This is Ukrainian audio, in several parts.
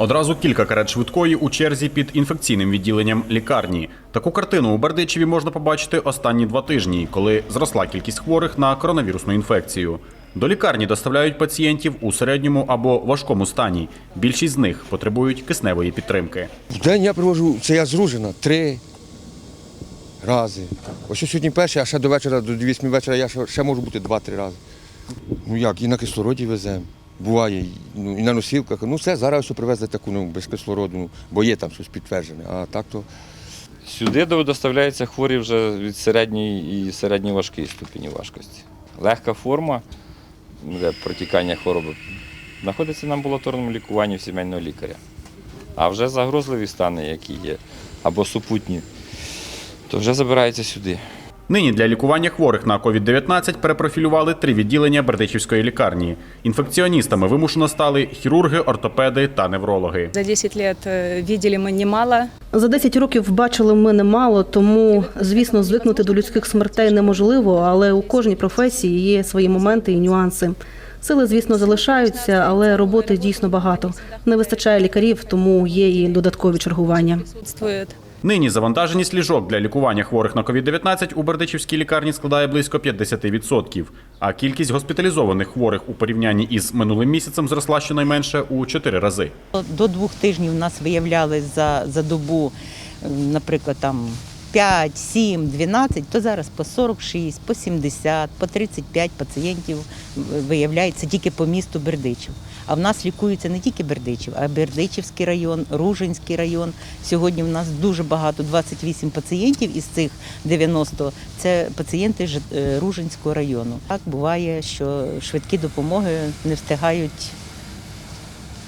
Одразу кілька карет швидкої у черзі під інфекційним відділенням лікарні. Таку картину у Бердичеві можна побачити останні два тижні, коли зросла кількість хворих на коронавірусну інфекцію. До лікарні доставляють пацієнтів у середньому або важкому стані. Більшість з них потребують кисневої підтримки. В день я привожу, це я зружена, три рази. Ось сьогодні перший, а ще до вечора, до 8 вечора я ще, ще можу бути два-три рази. Ну як, і на кислороді веземо. Буває, ну, і на носілках. Ну все, зараз все привезли таку ну, без кислороду, ну, бо є там щось підтверджене. А так то Сюди доставляються хворі вже від середньої і середньоважкої ступені важкості. Легка форма де протікання хвороби знаходиться на амбулаторному лікуванні в сімейного лікаря. А вже загрозливі стани, які є, або супутні, то вже забираються сюди. Нині для лікування хворих на COVID-19 перепрофілювали три відділення Бердичівської лікарні. Інфекціоністами вимушено стали хірурги, ортопеди та неврологи. За 10 лет э, видели мы немало. За 10 років бачили ми немало, тому звісно, звикнути до людських смертей неможливо, але у кожній професії є свої моменти і нюанси. Сили, звісно, залишаються, але роботи дійсно багато. Не вистачає лікарів, тому є і додаткові чергування. Нині завантаженість ліжок для лікування хворих на COVID-19 у Бердичівській лікарні складає близько 50%, а кількість госпіталізованих хворих у порівнянні із минулим місяцем зросла щонайменше у 4 рази. До двох тижнів нас виявляли за, за добу, наприклад, там 5, 7, 12, то зараз по 46, по 70, по 35 пацієнтів виявляється тільки по місту Бердичів. А в нас лікуються не тільки Бердичів, а Бердичівський район, Ружинський район. Сьогодні в нас дуже багато, 28 пацієнтів із цих 90 – це пацієнти е, Ружинського району. Так буває, що швидкі допомоги не встигають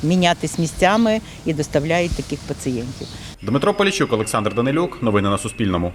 мінятись місцями і доставляють таких пацієнтів. Дмитро Полічук, Олександр Данилюк. Новини на Суспільному.